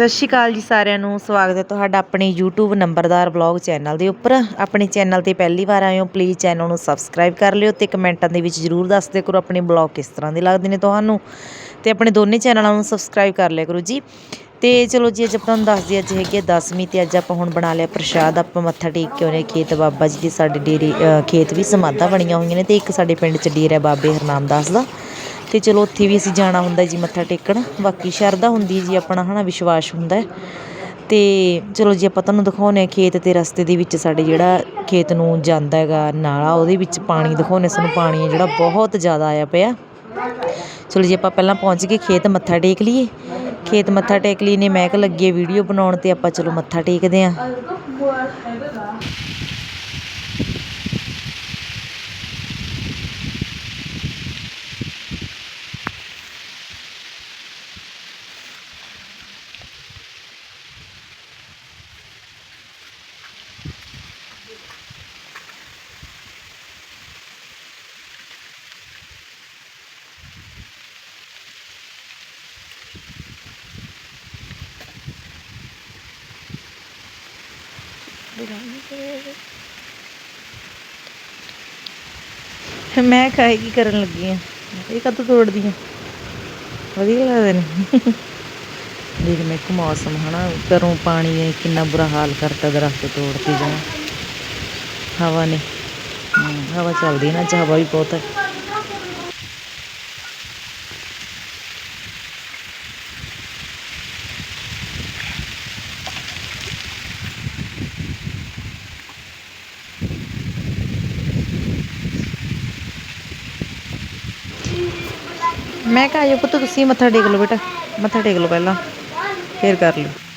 ਸਤਿ ਸ਼੍ਰੀ ਅਕਾਲ ਜੀ ਸਾਰਿਆਂ ਨੂੰ, ਸਵਾਗਤ ਹੈ ਤੁਹਾਡਾ ਆਪਣੇ YouTube ਨੰਬਰਦਾਰ ਬਲੌਗ ਚੈਨਲ ਦੇ ਉੱਪਰ। ਆਪਣੇ ਚੈਨਲ ਤੇ ਪਹਿਲੀ ਵਾਰ ਆਏ ਹੋ ਪਲੀਜ਼ ਚੈਨਲ ਨੂੰ ਸਬਸਕ੍ਰਾਈਬ ਕਰ ਲਿਓ ਤੇ ਕਮੈਂਟਾਂ ਦੇ ਵਿੱਚ ਜਰੂਰ ਦੱਸ ਦਿਓ ਕਰੋ ਆਪਣੇ ਬਲੌਗ ਕਿਸ ਤਰ੍ਹਾਂ ਦੇ ਲੱਗਦੇ ਨੇ ਤੁਹਾਨੂੰ। ਤੇ ਆਪਣੇ ਦੋਨੇ ਚੈਨਲਾਂ ਨੂੰ ਸਬਸਕ੍ਰਾਈਬ ਕਰ ਲਿਆ ਕਰੋ ਜੀ। ਤੇ ਚਲੋ ਜੀ, ਅੱਜ ਆਪਾਂ ਤੁਹਾਨੂੰ ਦੱਸਦੇ ਅੱਜ ਹੈਗੀ ਹੈ 10ਵੀਂ ਤੇ ਅੱਜ ਆਪਾਂ ਹੁਣ ਬਣਾ ਲਿਆ ਪ੍ਰਸ਼ਾਦ। ਆਪਾਂ ਮੱਥਾ ਟੇਕ ਕੇ ਆਉਣੇ ਖੇਤ ਬਾਬਾ ਜੀ ਦੇ ਸਾਡੇ ਡੇਰੇ ਖੇਤ ਵੀ ਸਮਾਧਾਂ ਬਣੀਆਂ ਹੋਈਆਂ ਨੇ ਤੇ ਇੱਕ ਸਾਡੇ ਪਿੰਡ ਚ ਡੇਰਾ ਹੈ ਬਾਬੇ ਹਰਨਾਮਦਾਸ ਦਾ। ਤੇ ਚਲੋ ਉੱਥੇ ਵੀ ਅਸੀਂ ਜਾਣਾ ਹੁੰਦਾ ਜੀ ਮੱਥਾ ਟੇਕਣ। ਬਾਕੀ ਸ਼ਰਧਾ ਹੁੰਦੀ ਹੈ ਜੀ, ਆਪਣਾ ਹਨਾ ਵਿਸ਼ਵਾਸ ਹੁੰਦਾ ਹੈ। ਤੇ ਚਲੋ ਜੀ ਆਪਾਂ ਤੁਹਾਨੂੰ ਦਿਖਾਉਂਦੇ ਹਾਂ ਖੇਤ ਤੇ ਰਸਤੇ ਦੇ ਵਿੱਚ ਸਾਡੇ ਜਿਹੜਾ ਖੇਤ ਨੂੰ ਜਾਂਦਾ ਹੈਗਾ ਨਾਲਾ, ਉਹਦੇ ਵਿੱਚ ਪਾਣੀ ਦਿਖਾਉਂਦੇ ਸਾਨੂੰ। ਪਾਣੀ ਹੈ ਜਿਹੜਾ ਬਹੁਤ ਜ਼ਿਆਦਾ ਆਇਆ ਪਿਆ। ਚਲੋ ਜੀ ਆਪਾਂ ਪਹਿਲਾਂ ਪਹੁੰਚ ਗਏ, ਖੇਤ ਮੱਥਾ ਟੇਕ ਲਈਏ। ਖੇਤ ਮੱਥਾ ਟੇਕ ਲਈ ਨੇ ਮਹਿਕ ਲੱਗੀ ਵੀਡੀਓ ਬਣਾਉਣ ਤੇ ਆਪਾਂ ਚਲੋ ਮੱਥਾ ਟੇਕਦੇ ਆਂ ਮੈਂ ਖਾਈ ਕੀ ਕਰਨ ਲੱਗੀ ਆ? ਇਹ ਕਦੋਂ ਤੋੜਦੀ ਆ? ਵਧੀਆ ਲੱਗਦੇ ਨੇ। ਦੇਖ ਮੈਂ ਕਿ ਮੌਸਮ ਹਨਾ, ਘਰੋਂ ਪਾਣੀ ਨੇ ਕਿੰਨਾ ਬੁਰਾ ਹਾਲ ਕਰਤਾ ਦਰਖਤ ਤੋੜ ਜਾਣਾ ਹਵਾ ਨੇ। ਹਵਾ ਚੱਲਦੀ ਨਾ, ਅੱਜ ਹਵਾ ਵੀ ਬਹੁਤ ਹੈ ਮੈਂ ਕਿਹਾ, ਆਜੋ ਪੁੱਤ, ਤੁਸੀਂ ਮੱਥਾ ਟੇਕ ਲਓ ਬੇਟਾ, ਮੱਥਾ ਟੇਕ ਲਓ ਪਹਿਲਾਂ, ਫੇਰ ਕਰ ਲਓ।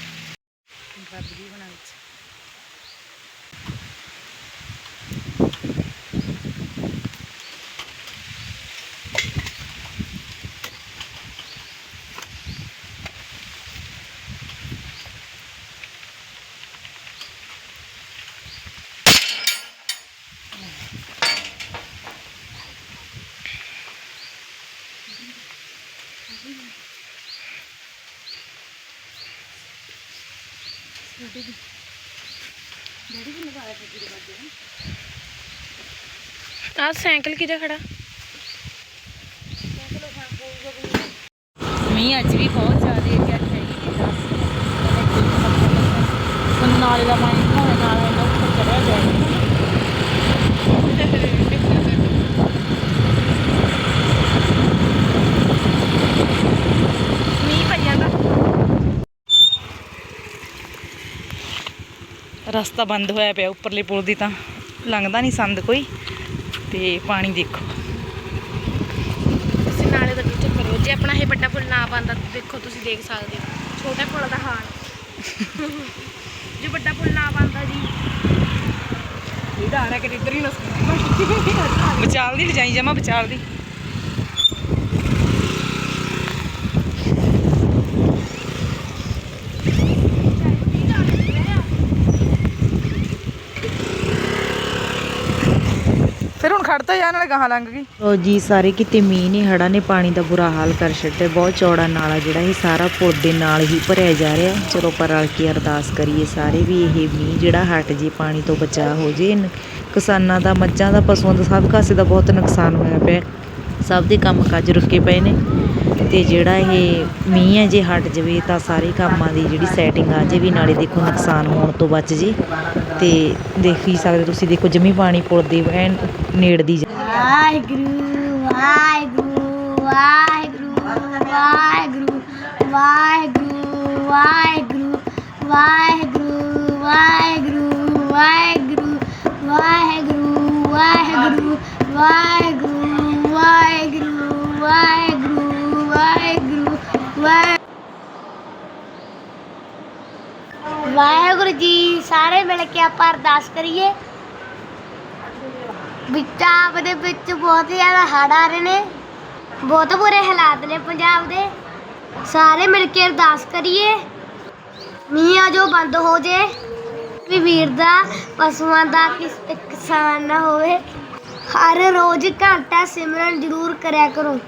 ਆ ਸਾਈਕਲ ਕਿਹਦਾ ਖੜਾ ਮੀਂਹ ਅੱਜ ਵੀ ਬਹੁਤ ਜ਼ਿਆਦਾ ਹੈ ਕਿ ਅੱਜ ਹੈਗੀ ਜੀ ਦਸ ਹੁਣ ਨਾਲੇ ਦਾ ਪਾਣੀ ਭਾਵੇਂ ਨਾਲ ਇਹਨਾਂ ਉੱਪਰ ਚੜਿਆ ਜਾਏ ਮੀਂਹ ਪਈ ਜਾਂਦਾ ਰਸਤਾ ਬੰਦ ਹੋਇਆ ਪਿਆ ਉੱਪਰਲੇ ਪੁਲ ਦੀ ਤਾਂ। ਲੰਘਦਾ ਨਹੀਂ ਸੰਦ ਕੋਈ। ਤੇ ਪਾਣੀ ਦੇਖੋ। ਤੁਸੀਂ ਨਾਲੇ ਦਾ ਵਿੱਚ ਕਰੋ। ਜੇ ਆਪਣਾ ਇਹ ਵੱਡਾ ਪੁੱਲ ਨਾ ਬੰਦਾ ਦੇਖੋ ਤੁਸੀਂ ਦੇਖ ਸਕਦੇ ਹੋ। ਛੋਟੇ ਪੁੱਲ ਦਾ ਹਾਲ। ਜੇ ਵੱਡਾ ਪੁੱਲ ਨਾ ਬੰਦਾ ਜੀ। ਇਹਦਾ ਆ ਰਿਹਾ ਕਿ ਇੱਧਰ ਹੀ ਨਾ ਵਿਚਾਲ ਦੀ ਲਿਜਾਈ ਜਮਾ ਵਿਚਾਲ ਦੀ। ਖੜਤਾ ਜਾਣ ਵਾਲੇ ਗਾਹਾਂ ਲੰਘ ਗਈ? ਉਹ ਜੀ, ਸਾਰੇ ਕਿਤੇ ਮੀਂਹ ਨੇ ਹੜਾ ਨੇ, ਪਾਣੀ ਦਾ ਬੁਰਾ ਹਾਲ ਕਰ ਛੱਡਿਆ। ਬਹੁਤ ਚੌੜਾ ਨਾਲਾ ਜਿਹੜਾ ਇਹ ਸਾਰਾ ਪੁਲ ਦੇ ਨਾਲ ਹੀ ਭਰਿਆ ਜਾ ਰਿਹਾ। ਚਲੋ ਪਰ ਰਲ ਕੇ ਅਰਦਾਸ ਕਰੀਏ ਸਾਰੇ ਵੀ ਇਹ ਮੀਂਹ ਜਿਹੜਾ ਹਟ ਜੇ, ਪਾਣੀ ਤੋਂ ਬਚਾ ਹੋ ਜੇ। ਕਿਸਾਨਾਂ ਦਾ, ਮੱਝਾਂ ਦਾ, ਪਸ਼ੂਆਂ ਦਾ, ਸਭ ਕਾਸੇ ਦਾ ਬਹੁਤ ਨੁਕਸਾਨ ਹੋਇਆ ਪਿਆ। ਸਭ ਦੇ ਕੰਮ ਕਾਜ ਰੁਕੇ ਪਏ ਨੇ। ਤੇ ਜਿਹੜਾ ਇਹ ਮੀਂਹ ਹੈ, ਜੇ ਹਟ ਜਵੇ ਤਾਂ ਸਾਰੇ ਕੰਮਾਂ ਦੀ ਜਿਹੜੀ ਸੈਟਿੰਗ ਆ, ਜੇ ਵੀ ਨਾਲੇ ਦੇਖੋ ਨੁਕਸਾਨ ਹੋਣ ਤੋਂ ਬਚ ਜੇ। ਤੇ ਦੇਖ ਹੀ ਸਕਦੇ ਤੁਸੀਂ ਦੇਖੋ ਜਮੀ ਪਾਣੀ ਪੁਲ ਦੇ ਐਨ ਨੇੜਦੀ ਜਾ ਵਾਹਿਗੁਰੂ ਵਾਹਿਗੁਰੂ ਵਾਹਿਗੁਰੂ ਵਾਹਿਗੁਰੂ ਵਾਹਿਗੁਰੂ ਵਾਹਿਗੁਰੂ ਵਾਹਿਗੁਰੂ ਵਾਹਿਗੁਰੂ ਵਾਹਿਗੁਰੂ ਵਾਹਿਗੁਰੂ ਵਾਹਿਗੁਰੂ ਵਾਹਿਗੁਰੂ ਵਾਹਿਗੁਰੂ ਜੀ, ਸਾਰੇ ਮਿਲ ਕੇ ਆਪਾਂ ਅਰਦਾਸ ਕਰੀਏ। ਪੰਜਾਬ ਦੇ ਵਿੱਚ ਬਹੁਤ ਜ਼ਿਆਦਾ ਹੜ੍ਹ ਆ ਰਹੇ ਨੇ। ਬਹੁਤ ਬੁਰੇ ਹਾਲਾਤ ਨੇ ਪੰਜਾਬ ਦੇ। ਸਾਰੇ ਮਿਲ ਕੇ ਅਰਦਾਸ ਕਰੀਏ। ਮੀਂਹ ਆ ਜੋ ਬੰਦ ਹੋ ਜੇ। ਵੀ ਵੀਰ ਦਾ, ਪਸ਼ੂਆਂ ਦਾ ਕਿਸ ਕਿਸਾਨ ਨਾ ਹੋਵੇ। ਹਰ ਰੋਜ਼ ਘੰਟਾ ਸਿਮਰਨ ਜ਼ਰੂਰ ਕਰਿਆ ਕਰੋ।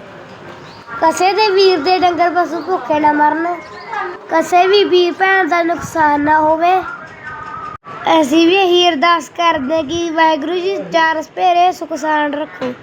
ਕਸੇ ਦੇ ਵੀਰ ਦੇ ਡੰਗਰ ਪਸ਼ੂ ਭੁੱਖੇ ਨਾ ਮਰਨ। ਕਸੇ ਵੀ ਵੀਰ ਭੈਣ ਦਾ ਨੁਕਸਾਨ ਨਾ ਹੋਵੇ। ਅਸੀਂ ਵੀ ਇਹੀ ਅਰਦਾਸ ਕਰਦੇ ਕਿ ਵਾਹਿਗੁਰੂ ਜੀ ਚਾਰ ਸਪੇਰੇ ਸੁਖ ਸਾਂਦ ਰੱਖੋ